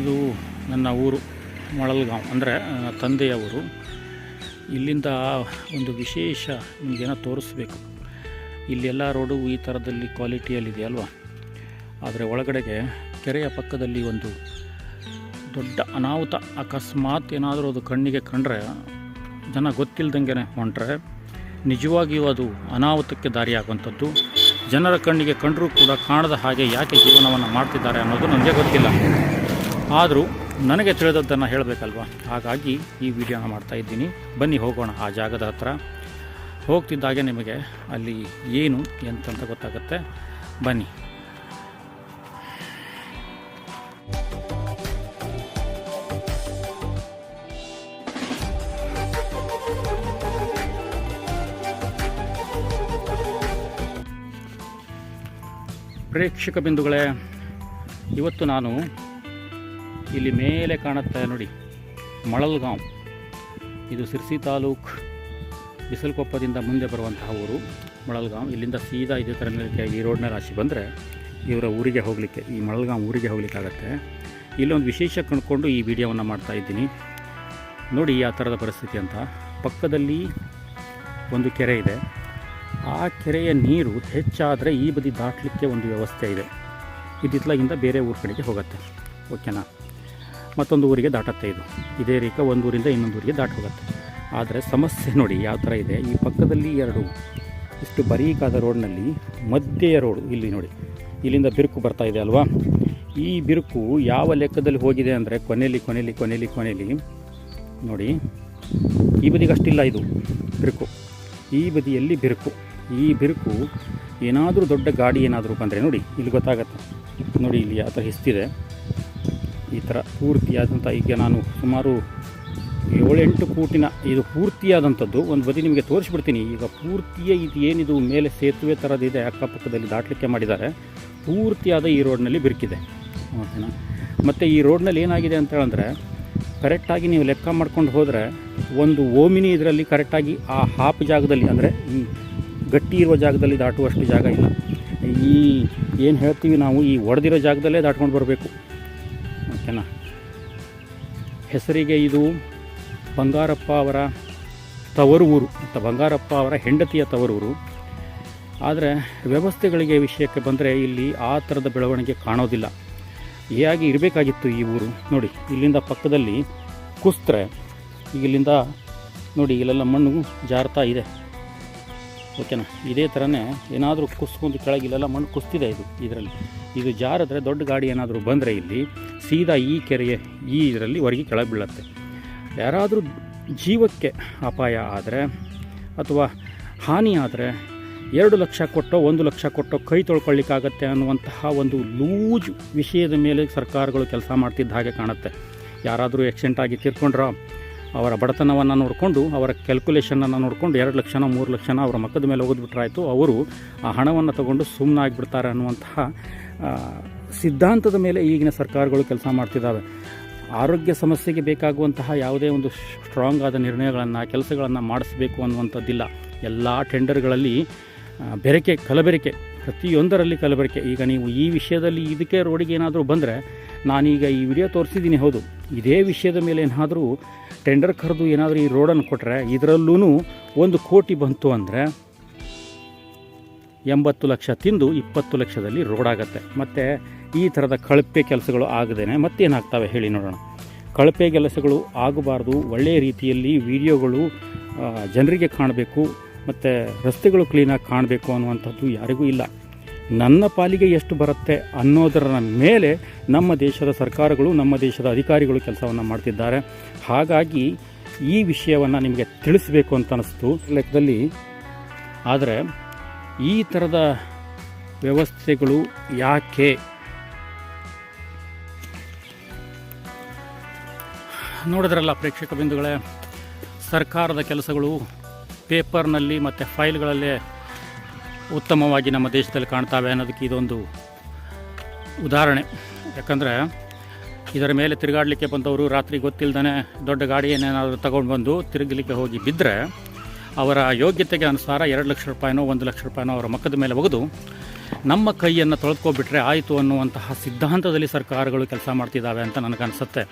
ಇದು ನನ್ನ ಊರು ಮೊಳಲ್ಗಾಂವ್, ಅಂದರೆ ತಂದೆಯ ಊರು. ಇಲ್ಲಿಂದ ಒಂದು ವಿಶೇಷ ನಿಮಗೇನೋ ತೋರಿಸ್ಬೇಕು. ಇಲ್ಲೆಲ್ಲ ರೋಡು ಈ ಥರದಲ್ಲಿ ಕ್ವಾಲಿಟಿಯಲ್ಲಿದೆ ಅಲ್ವಾ? ಆದರೆ ಒಳಗಡೆಗೆ ಕೆರೆಯ ಪಕ್ಕದಲ್ಲಿ ಒಂದು ದೊಡ್ಡ ಅನಾಹುತ, ಅಕಸ್ಮಾತ್ ಏನಾದರೂ ಅದು ಕಣ್ಣಿಗೆ ಕಂಡ್ರೆ ಜನ ಗೊತ್ತಿಲ್ಲದಂಗೆ ಹೊಂಟ್ರೆ ನಿಜವಾಗಿಯೂ ಅದು ಅನಾಹುತಕ್ಕೆ ದಾರಿಯಾಗುವಂಥದ್ದು. ಜನರ ಕಣ್ಣಿಗೆ ಕಂಡರೂ ಕೂಡ ಕಾಣದ ಹಾಗೆ ಯಾಕೆ ಜೀವನವನ್ನು ಮಾಡ್ತಿದ್ದಾರೆ ಅನ್ನೋದು ನನಗೆ ಗೊತ್ತಿಲ್ಲ. ಆದರೂ ನನಗೆ ತಿಳಿದದ್ದನ್ನು ಹೇಳಬೇಕಲ್ವ? ಹಾಗಾಗಿ ಈ ವಿಡಿಯೋನ ಮಾಡ್ತಾ ಇದ್ದೀನಿ. ಬನ್ನಿ ಹೋಗೋಣ ಆ ಜಾಗದ ಹತ್ರ. ಹೋಗ್ತಿದ್ದಾಗೆ ನಿಮಗೆ ಅಲ್ಲಿ ಏನು ಎಂತಂತ ಗೊತ್ತಾಗುತ್ತೆ. ಬನ್ನಿ. ಪ್ರೇಕ್ಷಕ ಬಿಂದುಗಳೇ, ಇವತ್ತು ನಾನು ಇಲ್ಲಿ ಮೇಲೆ ಕಾಣುತ್ತೆ ನೋಡಿ ಮಳಲ್ಗಾಂವ್ ಇದು ಸಿರ್ಸಿ ತಾಲೂಕ್ ಬಿಸಲಕೊಪ್ಪದಿಂದ ಮುಂದೆ ಬರುವಂತಹ ಊರು. ಮಳಲ್ಗಾಂವ್ ಇಲ್ಲಿಂದ ಸೀದಾ ಇದೇ ಥರ ಮೇಲೆ ಈ ರೋಡ್ನ ರಾಶಿ ಬಂದರೆ ಇವರ ಊರಿಗೆ ಹೋಗಲಿಕ್ಕೆ, ಈ ಮಳಲ್ಗಾಂವ್ ಊರಿಗೆ ಹೋಗ್ಲಿಕ್ಕಾಗತ್ತೆ ಇಲ್ಲೊಂದು ವಿಶೇಷ ಕಂಡುಕೊಂಡು ಈ ವಿಡಿಯೋವನ್ನು ಮಾಡ್ತಾ ಇದ್ದೀನಿ. ನೋಡಿ ಆ ಥರದ ಪರಿಸ್ಥಿತಿ ಅಂತ. ಪಕ್ಕದಲ್ಲಿ ಒಂದು ಕೆರೆ ಇದೆ. ಆ ಕೆರೆಯ ನೀರು ಹೆಚ್ಚಾದರೆ ಈ ಬದಿ ದಾಟಲಿಕ್ಕೆ ಒಂದು ವ್ಯವಸ್ಥೆ ಇದೆ. ಇದಿತ್ಲಾಗಿಂದ ಬೇರೆ ಊರ ಕಡೆಗೆ ಹೋಗುತ್ತೆ. ಓಕೆನಾ? ಮತ್ತೊಂದು ಊರಿಗೆ ದಾಟತ್ತೆ ಇದು. ಇದೇ ರೀತಿ ಒಂದು ಊರಿಂದ ಇನ್ನೊಂದು ಊರಿಗೆ ದಾಟ ಹೋಗುತ್ತೆ. ಆದರೆ ಸಮಸ್ಯೆ ನೋಡಿ ಯಾವ ಥರ ಇದೆ. ಈ ಪಕ್ಕದಲ್ಲಿ ಎರಡು, ಇಷ್ಟು ಬರೀಕಾದ ರೋಡ್ನಲ್ಲಿ ಮಧ್ಯೆಯ ರೋಡ್ ಇಲ್ಲಿ ನೋಡಿ. ಇಲ್ಲಿಂದ ಬಿರುಕು ಬರ್ತಾ ಇದೆ ಅಲ್ವಾ? ಈ ಬಿರುಕು ಯಾವ ಲೆಕ್ಕದಲ್ಲಿ ಹೋಗಿದೆ ಅಂದರೆ ಕೊನೆಯಲ್ಲಿ ಕೊನೆಯಲ್ಲಿ ಕೊನೆಯಲ್ಲಿ ಕೊನೆಯಲ್ಲಿ ನೋಡಿ. ಈ ಬದಿಗೆ ಅಷ್ಟಿಲ್ಲ ಇದು ಬಿರುಕು. ಈ ಬದಿಯಲ್ಲಿ ಬಿರುಕು. ಈ ಬಿರುಕು ಏನಾದರೂ ದೊಡ್ಡ ಗಾಡಿ ಏನಾದರೂ ಬಂದರೆ ನೋಡಿ, ಇಲ್ಲಿ ಗೊತ್ತಾಗತ್ತೆ. ನೋಡಿ ಇಲ್ಲಿ ಆ ಥರ ಹಿಸ್ತಿದೆ. ಈ ಥರ ಪೂರ್ತಿಯಾದಂಥ ಈಗ ನಾನು ಸುಮಾರು ಏಳೆಂಟು ಕೋಟಿನ ಇದು ಪೂರ್ತಿಯಾದಂಥದ್ದು, ಒಂದು ಬದಿ ನಿಮಗೆ ತೋರಿಸ್ಬಿಡ್ತೀನಿ. ಈಗ ಪೂರ್ತಿಯೇ ಇದು ಏನಿದು, ಮೇಲೆ ಸೇತುವೆ ಥರದಿದೆ, ಅಕ್ಕಪಕ್ಕದಲ್ಲಿ ದಾಟಲಿಕ್ಕೆ ಮಾಡಿದ್ದಾರೆ. ಪೂರ್ತಿಯಾದ ಈ ರೋಡ್ನಲ್ಲಿ ಬಿರುಕಿದೆ. ಓಕೆನಾ? ಮತ್ತು ಈ ರೋಡ್ನಲ್ಲಿ ಏನಾಗಿದೆ ಅಂತ ಹೇಳಿದ್ರೆ, ಕರೆಕ್ಟಾಗಿ ನೀವು ಲೆಕ್ಕ ಮಾಡ್ಕೊಂಡು ಹೋದರೆ, ಒಂದು ಓಮಿನಿ ಇದರಲ್ಲಿ ಕರೆಕ್ಟಾಗಿ ಆ ಹಾಪ್ ಜಾಗದಲ್ಲಿ, ಅಂದರೆ ಈ ಗಟ್ಟಿ ಇರುವ ಜಾಗದಲ್ಲಿ ದಾಟುವಷ್ಟು ಜಾಗ ಇಲ್ಲ. ಈ ಏನು ಹೇಳ್ತೀವಿ ನಾವು, ಈ ಒಡೆದಿರೋ ಜಾಗದಲ್ಲೇ ದಾಟ್ಕೊಂಡು ಬರಬೇಕು. ಓಕೆನಾ ಹೆಸರಿಗೆ ಇದು ಬಂಗಾರಪ್ಪ ಅವರ ತವರು ಊರು ಅಂತ ಬಂಗಾರಪ್ಪ ಅವರ ಹೆಂಡತಿಯ ತವರೂರು. ಆದರೆ ವ್ಯವಸ್ಥೆಗಳಿಗೆ ವಿಷಯಕ್ಕೆ ಬಂದರೆ ಇಲ್ಲಿ ಆ ಥರದ ಬೆಳವಣಿಗೆ ಕಾಣೋದಿಲ್ಲ. ಹೇಗೆ ಇರಬೇಕಾಗಿತ್ತು ಈ ಊರು. ನೋಡಿ, ಇಲ್ಲಿಂದ ಪಕ್ಕದಲ್ಲಿ ಕುಸ್ತ್ರೆ, ಇಲ್ಲಿಂದ ನೋಡಿ ಇಲ್ಲೆಲ್ಲ ಮಣ್ಣು ಜಾರ್ತಾ ಇದೆ. ಓಕೆನಾ ಇದೇ ಥರನೇ ಏನಾದರೂ ಕುಸ್ಕೊಂಡು ಕೆಳಗೆ ಇಲ್ಲೆಲ್ಲ ಮಣ್ಣು ಕುಸ್ತಿದೆ ಇದು, ಇದರಲ್ಲಿ. ಇದು ಜಾರಿದ್ರೆ ದೊಡ್ಡ ಗಾಡಿ ಏನಾದರೂ ಬಂದರೆ ಇಲ್ಲಿ ಸೀದಾ ಈ ಕೆರೆಯ ಈ ಇದರಲ್ಲಿ ಹೊರಗೆ ಕೆಳಗೆ ಬೀಳುತ್ತೆ ಯಾರಾದರೂ ಜೀವಕ್ಕೆ ಅಪಾಯ ಆದರೆ ಅಥವಾ ಹಾನಿ ಆದರೆ ಎರಡು ಲಕ್ಷ ಕೊಟ್ಟೋ ಒಂದು ಲಕ್ಷ ಕೊಟ್ಟೋ ಕೈ ತೊಳ್ಕೊಳ್ಳಿಕ್ಕಾಗತ್ತೆ ಅನ್ನುವಂತಹ ಒಂದು ಲೂಜ್ ವಿಷಯದ ಮೇಲೆ ಸರ್ಕಾರಗಳು ಕೆಲಸ ಮಾಡ್ತಿದ್ದ ಹಾಗೆ ಕಾಣುತ್ತೆ. ಯಾರಾದರೂ ಆಕ್ಸಿಡೆಂಟ್ ಆಗಿ ತೀರ್ಕೊಂಡ್ರೋ ಅವರ ಬಡತನವನ್ನು ನೋಡಿಕೊಂಡು, ಅವರ ಕ್ಯಾಲ್ಕುಲೇಷನನ್ನು ನೋಡಿಕೊಂಡು ಎರಡು ಲಕ್ಷನ ಮೂರು ಲಕ್ಷನ ಅವರ ಮಕ್ಕದ ಮೇಲೆ ಹೋಗಿದ್ಬಿಟ್ರಾಯಿತು ಅವರು ಆ ಹಣವನ್ನು ತಗೊಂಡು ಸುಮ್ಮನಾಗಿಬಿಡ್ತಾರೆ ಅನ್ನುವಂತಹ ಸಿದ್ಧಾಂತದ ಮೇಲೆ ಈಗಿನ ಸರ್ಕಾರಗಳು ಕೆಲಸ ಮಾಡ್ತಿದ್ದಾವೆ. ಆರೋಗ್ಯ ಸಮಸ್ಯೆಗೆ ಬೇಕಾಗುವಂತಹ ಯಾವುದೇ ಒಂದು ಸ್ಟ್ರಾಂಗ್ ಆದ ನಿರ್ಣಯಗಳನ್ನು, ಕೆಲಸಗಳನ್ನು ಮಾಡಿಸಬೇಕು ಅನ್ನುವಂಥದ್ದಿಲ್ಲ. ಎಲ್ಲ ಟೆಂಡರ್ಗಳಲ್ಲಿ ಬೆರಕೆ, ಕಲಬೆರಕೆ. ಪ್ರತಿಯೊಂದರಲ್ಲಿ ಕಲಬೆರಕೆ. ಈಗ ನೀವು ಈ ವಿಷಯದಲ್ಲಿ ಇದಕ್ಕೆ ರೋಡಿಗೆ ಏನಾದರೂ ಬಂದರೆ ನಾನೀಗ ಈ ವಿಡಿಯೋ ತೋರಿಸಿದ್ದೀನಿ, ಹೌದು. ಇದೇ ವಿಷಯದ ಮೇಲೆ ಏನಾದರೂ ಟೆಂಡರ್ ಕರೆದು ಏನಾದರೂ ಈ ರೋಡನ್ನು ಕೊಟ್ಟರೆ ಇದರಲ್ಲೂ ಒಂದು ಕೋಟಿ ಬಂತು ಅಂದರೆ ಎಂಬತ್ತು ಲಕ್ಷ ತಿಂದು ಇಪ್ಪತ್ತು ಲಕ್ಷದಲ್ಲಿ ರೋಡ್ ಆಗುತ್ತೆ. ಮತ್ತು ಈ ಥರದ ಕಳಪೆ ಕೆಲಸಗಳು ಆಗದೇನೆ ಮತ್ತೇನಾಗ್ತವೆ ಹೇಳಿ ನೋಡೋಣ. ಕಳಪೆ ಕೆಲಸಗಳು ಆಗಬಾರ್ದು. ಒಳ್ಳೆಯ ರೀತಿಯಲ್ಲಿ ವಿಡಿಯೋಗಳು ಜನರಿಗೆ ಕಾಣಬೇಕು. ಮತ್ತು ರಸ್ತೆಗಳು ಕ್ಲೀನಾಗಿ ಕಾಣಬೇಕು ಅನ್ನುವಂಥದ್ದು ಯಾರಿಗೂ ಇಲ್ಲ. ನನ್ನ ಪಾಲಿಗೆ ಎಷ್ಟು ಬರುತ್ತೆ ಅನ್ನೋದರ ಮೇಲೆ ನಮ್ಮ ದೇಶದ ಸರ್ಕಾರಗಳು, ನಮ್ಮ ದೇಶದ ಅಧಿಕಾರಿಗಳು ಕೆಲಸವನ್ನು ಮಾಡ್ತಿದ್ದಾರೆ. ಹಾಗಾಗಿ ಈ ವಿಷಯವನ್ನು ನಿಮಗೆ ತಿಳಿಸಬೇಕು ಅಂತ ಅನಿಸ್ತು ಲೆಕ್ಕದಲ್ಲಿ. ಆದರೆ ಈ ಥರದ ವ್ಯವಸ್ಥೆಗಳು ಯಾಕೆ? ನೋಡಿದ್ರಲ್ಲ ಪ್ರೇಕ್ಷಕ ಬಿಂದುಗಳೇ, ಸರ್ಕಾರದ ಕೆಲಸಗಳು ಪೇಪರ್ನಲ್ಲಿ ಮತ್ತು ಫೈಲ್ಗಳಲ್ಲೇ ಉತ್ತಮವಾಗಿ ನಮ್ಮ ದೇಶದಲ್ಲಿ ಕಾಣ್ತಾವೆ ಅನ್ನೋದಕ್ಕೆ ಇದೊಂದು ಉದಾಹರಣೆ. ಯಾಕಂದರೆ ಇದರ ಮೇಲೆ ತಿರುಗಾಡಲಿಕ್ಕೆ ಬಂದವರು ರಾತ್ರಿ ಗೊತ್ತಿಲ್ಲದೇ ದೊಡ್ಡ ಗಾಡಿಯನ್ನೇನಾದರೂ ತಗೊಂಡು ಬಂದು ತಿರುಗಲಿಕ್ಕೆ ಹೋಗಿ ಬಿದ್ದರೆ ಅವರ ಯೋಗ್ಯತೆಗೆ ಅನುಸಾರ ಎರಡು ಲಕ್ಷ ರೂಪಾಯಿನೋ ಒಂದು ಲಕ್ಷ ರೂಪಾಯಿನೋ ಅವರ ಮಕ್ಕದ ಮೇಲೆ ಒಗೆದು ನಮ್ಮ ಕೈಯನ್ನು ತೊಳೆದುಕೋಬಿಟ್ರೆ ಆಯಿತು ಅನ್ನುವಂತಹ ಸಿದ್ಧಾಂತದಲ್ಲಿ ಸರ್ಕಾರಗಳು ಕೆಲಸ ಮಾಡ್ತಿದ್ದಾವೆ ಅಂತ ನನಗನ್ಸುತ್ತೆ.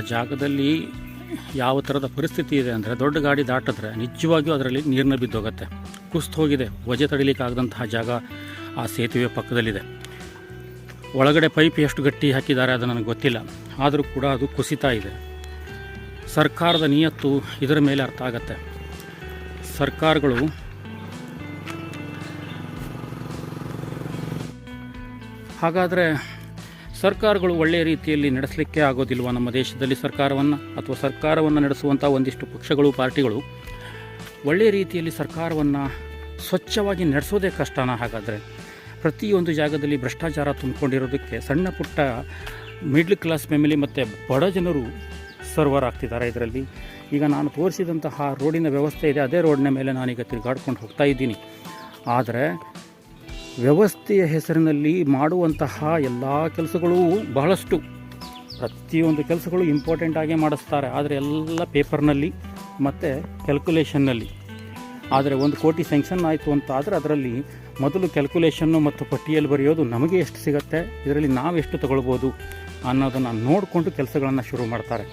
ಜಾಗದಲ್ಲಿ ಯಾವ ಥರದ ಪರಿಸ್ಥಿತಿ ಇದೆ ಅಂದರೆ ದೊಡ್ಡ ಗಾಡಿ ದಾಟಿದ್ರೆ ನಿಜವಾಗಿಯೂ ಅದರಲ್ಲಿ ನೀರನ್ನ ಬಿದ್ದೋಗುತ್ತೆ. ಕುಸ್ತು ಹೋಗಿದೆ, ವಜೆ ತಡಿಲಿಕ್ಕಾಗದಂತಹ ಜಾಗ ಆ ಸೇತುವೆ ಪಕ್ಕದಲ್ಲಿದೆ. ಒಳಗಡೆ ಪೈಪ್ ಎಷ್ಟು ಗಟ್ಟಿ ಹಾಕಿದ್ದಾರೆ ಅದು ನನಗೆ ಗೊತ್ತಿಲ್ಲ. ಆದರೂ ಕೂಡ ಅದು ಕುಸಿತಾ ಇದೆ. ಸರ್ಕಾರದ ನಿಯತ್ತು ಇದರ ಮೇಲೆ ಅರ್ಥ ಆಗತ್ತೆ. ಸರ್ಕಾರಗಳು ಹಾಗಾದರೆ ಸರ್ಕಾರಗಳು ಒಳ್ಳೆಯ ರೀತಿಯಲ್ಲಿ ನಡೆಸಲಿಕ್ಕೆ ಆಗೋದಿಲ್ವಾ ನಮ್ಮ ದೇಶದಲ್ಲಿ ಸರ್ಕಾರವನ್ನು ಅಥವಾ ಸರ್ಕಾರವನ್ನು ನಡೆಸುವಂಥ ಒಂದಿಷ್ಟು ಪಕ್ಷಗಳು, ಪಾರ್ಟಿಗಳು? ಒಳ್ಳೆಯ ರೀತಿಯಲ್ಲಿ ಸರ್ಕಾರವನ್ನು ಸ್ವಚ್ಛವಾಗಿ ನಡೆಸೋದೇ ಕಷ್ಟನ ಹಾಗಾದರೆ? ಪ್ರತಿಯೊಂದು ಜಾಗದಲ್ಲಿ ಭ್ರಷ್ಟಾಚಾರ ತುಂಬಿಕೊಂಡಿರೋದಕ್ಕೆ ಸಣ್ಣ ಪುಟ್ಟ ಮಿಡ್ಲ್ ಕ್ಲಾಸ್ ಫ್ಯಾಮಿಲಿ ಮತ್ತು ಬಡ ಜನರು ಸರ್ವರ್ ಆಗ್ತಿದ್ದಾರೆ ಇದರಲ್ಲಿ. ಈಗ ನಾನು ತೋರಿಸಿದಂತಹ ರೋಡಿನ ವ್ಯವಸ್ಥೆ ಇದೆ, ಅದೇ ರೋಡಿನ ಮೇಲೆ ನಾನೀಗ ತಿರುಗಾಡ್ಕೊಂಡು ಹೋಗ್ತಾ ಇದ್ದೀನಿ. ಆದರೆ ವ್ಯವಸ್ಥೆಯ ಹೆಸರಿನಲ್ಲಿ ಮಾಡುವಂತಹ ಎಲ್ಲ ಕೆಲಸಗಳು ಬಹಳಷ್ಟು. ಪ್ರತಿಯೊಂದು ಕೆಲಸಗಳು ಇಂಪಾರ್ಟೆಂಟ್ ಆಗೇ ಮಾಡಿಸ್ತಾರೆ. ಆದರೆ ಎಲ್ಲ ಪೇಪರ್ನಲ್ಲಿ ಮತ್ತು ಕ್ಯಾಲ್ಕುಲೇಷನ್ನಲ್ಲಿ ಆದರೆ ಒಂದು ಕೋಟಿ ಸ್ಯಾಂಕ್ಷನ್ ಆಯಿತು ಅಂತ ಆದರೆ ಅದರಲ್ಲಿ ಮೊದಲು ಕ್ಯಾಲ್ಕುಲೇಷನ್ನು ಮತ್ತು ಪಟ್ಟಿಯಲ್ಲಿ ಬರೆಯೋದು ನಮಗೆ ಎಷ್ಟು ಸಿಗುತ್ತೆ? ಇದರಲ್ಲಿ ನಾವು ಎಷ್ಟು ತಗೊಳ್ಬೋದು? ಅನ್ನೋದನ್ನು ನೋಡಿಕೊಂಡು ಕೆಲಸಗಳನ್ನು ಶುರು ಮಾಡ್ತಾರೆ.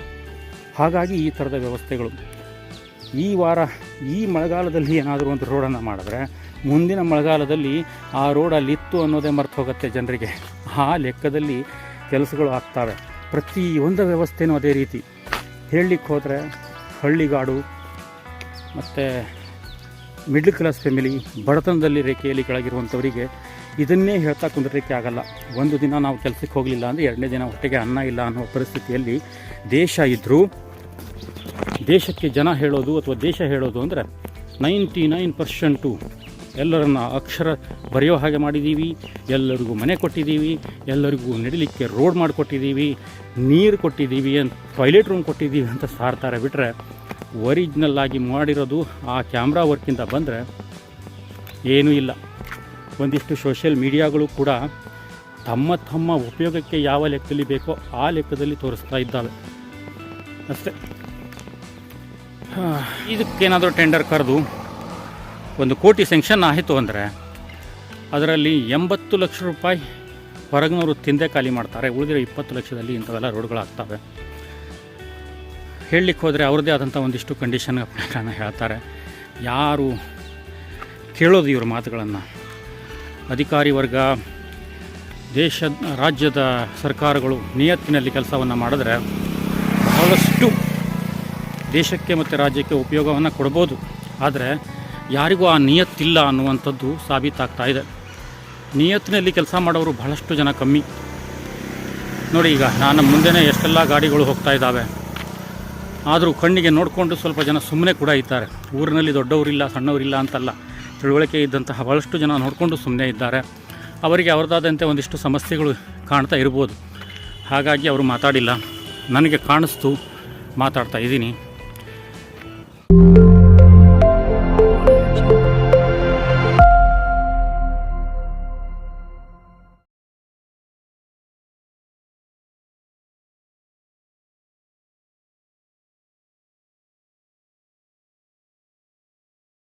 ಹಾಗಾಗಿ ಈ ಥರದ ವ್ಯವಸ್ಥೆಗಳು. ಈ ವಾರ ಈ ಮಳೆಗಾಲದಲ್ಲಿ ಏನಾದರೂ ಒಂದು ರೋಡನ್ನು ಮಾಡಿದ್ರೆ ಮುಂದಿನ ಮಳೆಗಾಲದಲ್ಲಿ ಆ ರೋಡ್ ಅಲ್ಲಿ ಇತ್ತು ಅನ್ನೋದೇ ಮರ್ತು ಹೋಗುತ್ತೆ ಜನರಿಗೆ. ಆ ಲೆಕ್ಕದಲ್ಲಿ ಕೆಲಸಗಳು ಆಗ್ತವೆ. ಪ್ರತಿಯೊಂದು ವ್ಯವಸ್ಥೆನೂ ಅದೇ ರೀತಿ. ಹೇಳಲಿಕ್ಕೆ ಹೋದರೆ ಹಳ್ಳಿಗಾಡು, ಮತ್ತು ಮಿಡ್ಲ್ ಕ್ಲಾಸ್ ಫ್ಯಾಮಿಲಿ ಬಡತನದಲ್ಲಿ ರೇಖೆಯಲ್ಲಿ ಕೆಳಗಿರುವಂಥವರಿಗೆ ಇದನ್ನೇ ಹೇಳ್ತಾ ಕುಂದಿರಲಿಕ್ಕೆ ಆಗಲ್ಲ. ಒಂದು ದಿನ ನಾವು ಕೆಲಸಕ್ಕೆ ಹೋಗಲಿಲ್ಲ ಅಂದರೆ ಎರಡನೇ ದಿನ ಹೊಟ್ಟೆಗೆ ಅನ್ನ ಇಲ್ಲ ಅನ್ನೋ ಪರಿಸ್ಥಿತಿಯಲ್ಲಿ ದೇಶ ಇದ್ದರೂ ದೇಶಕ್ಕೆ ಜನ ಹೇಳೋದು ಅಥವಾ ದೇಶ ಹೇಳೋದು ಅಂದರೆ ನೈಂಟಿ ನೈನ್ ಪರ್ಸೆಂಟು ಎಲ್ಲರನ್ನ ಅಕ್ಷರ ಬರೆಯೋ ಹಾಗೆ ಮಾಡಿದ್ದೀವಿ, ಎಲ್ಲರಿಗೂ ಮನೆ ಕೊಟ್ಟಿದ್ದೀವಿ, ಎಲ್ಲರಿಗೂ ನಡಿಲಿಕ್ಕೆ ರೋಡ್ ಮಾಡಿಕೊಟ್ಟಿದ್ದೀವಿ, ನೀರು ಕೊಟ್ಟಿದ್ದೀವಿ ಅಂತ, ಟಾಯ್ಲೆಟ್ ರೂಮ್ ಕೊಟ್ಟಿದ್ದೀವಿ ಅಂತ ಸಾರ್ತಾರೆ ಬಿಟ್ಟರೆ ಒರಿಜಿನಲ್ ಆಗಿ ಮಾಡಿರೋದು ಆ ಕ್ಯಾಮ್ರಾ ವರ್ಕಿಂದ ಬಂದರೆ ಏನೂ ಇಲ್ಲ. ಒಂದಿಷ್ಟು ಸೋಷಿಯಲ್ ಮೀಡಿಯಾಗಳು ಕೂಡ ತಮ್ಮ ತಮ್ಮ ಉಪಯೋಗಕ್ಕೆ ಯಾವ ಲೆಕ್ಕದಲ್ಲಿ ಬೇಕೋ ಆ ಲೆಕ್ಕದಲ್ಲಿ ತೋರಿಸ್ತಾ ಇದ್ದಾವೆ. ಅಷ್ಟೇ. ಇದಕ್ಕೇನಾದರೂ ಟೆಂಡರ್ ಕರೆದು ಒಂದು ಕೋಟಿ ಸೆಂಕ್ಷನ್ ಆಯಿತು ಅಂದರೆ ಅದರಲ್ಲಿ ಎಂಬತ್ತು ಲಕ್ಷ ರೂಪಾಯಿ ಹೊರಗಿನವರು ತಿಂದೆ ಖಾಲಿ ಮಾಡ್ತಾರೆ. ಉಳಿದಿರೋ ಇಪ್ಪತ್ತು ಲಕ್ಷದಲ್ಲಿ ಇಂಥವೆಲ್ಲ ರೋಡ್ಗಳಾಗ್ತವೆ. ಹೇಳಲಿಕ್ಕೆ ಹೋದರೆ ಅವ್ರದ್ದೇ ಆದಂಥ ಒಂದಿಷ್ಟು ಕಂಡೀಷನ್ ಪ್ರಕರಣ ಹೇಳ್ತಾರೆ. ಯಾರು ಕೇಳೋದು ಇವ್ರ ಮಾತುಗಳನ್ನು? ಅಧಿಕಾರಿ ವರ್ಗ, ದೇಶ, ರಾಜ್ಯದ ಸರ್ಕಾರಗಳು ನಿಯತ್ತಿನಲ್ಲಿ ಕೆಲಸವನ್ನು ಮಾಡಿದ್ರೆ ಬಹಳಷ್ಟು ದೇಶಕ್ಕೆ ಮತ್ತು ರಾಜ್ಯಕ್ಕೆ ಉಪಯೋಗವನ್ನು ಕೊಡ್ಬೋದು. ಆದರೆ ಯಾರಿಗೂ ಆ ನಿಯತ್ತಿಲ್ಲ ಅನ್ನುವಂಥದ್ದು ಸಾಬೀತಾಗ್ತಾ ಇದೆ. ನಿಯತ್ತಿನಲ್ಲಿ ಕೆಲಸ ಮಾಡೋರು ಬಹಳಷ್ಟು ಜನ ಕಮ್ಮಿ. ನೋಡಿ ಈಗ ನಾನು ಮುಂದೆನೇ ಎಷ್ಟೆಲ್ಲ ಗಾಡಿಗಳು ಹೋಗ್ತಾ ಇದ್ದಾವೆ. ಆದರೂ ಕಣ್ಣಿಗೆ ನೋಡಿಕೊಂಡು ಸ್ವಲ್ಪ ಜನ ಸುಮ್ಮನೆ ಕೂಡ ಇದ್ದಾರೆ. ಊರಿನಲ್ಲಿ ದೊಡ್ಡವರಿಲ್ಲ, ಸಣ್ಣವರಿಲ್ಲ ಅಂತಲ್ಲ. ತಿಳುವಳಿಕೆ ಇದ್ದಂತಹ ಬಹಳಷ್ಟು ಜನ ನೋಡಿಕೊಂಡು ಸುಮ್ಮನೆ ಇದ್ದಾರೆ. ಅವರಿಗೆ ಅವರದಾದಂತೆ ಒಂದಿಷ್ಟು ಸಮಸ್ಯೆಗಳು ಕಾಣ್ತಾ ಇರ್ಬೋದು. ಹಾಗಾಗಿ ಅವರು ಮಾತಾಡಿಲ್ಲ. ನನಗೆ ಕಾಣಿಸ್ತು ಮಾತಾಡ್ತಾ ಇದ್ದೀನಿ.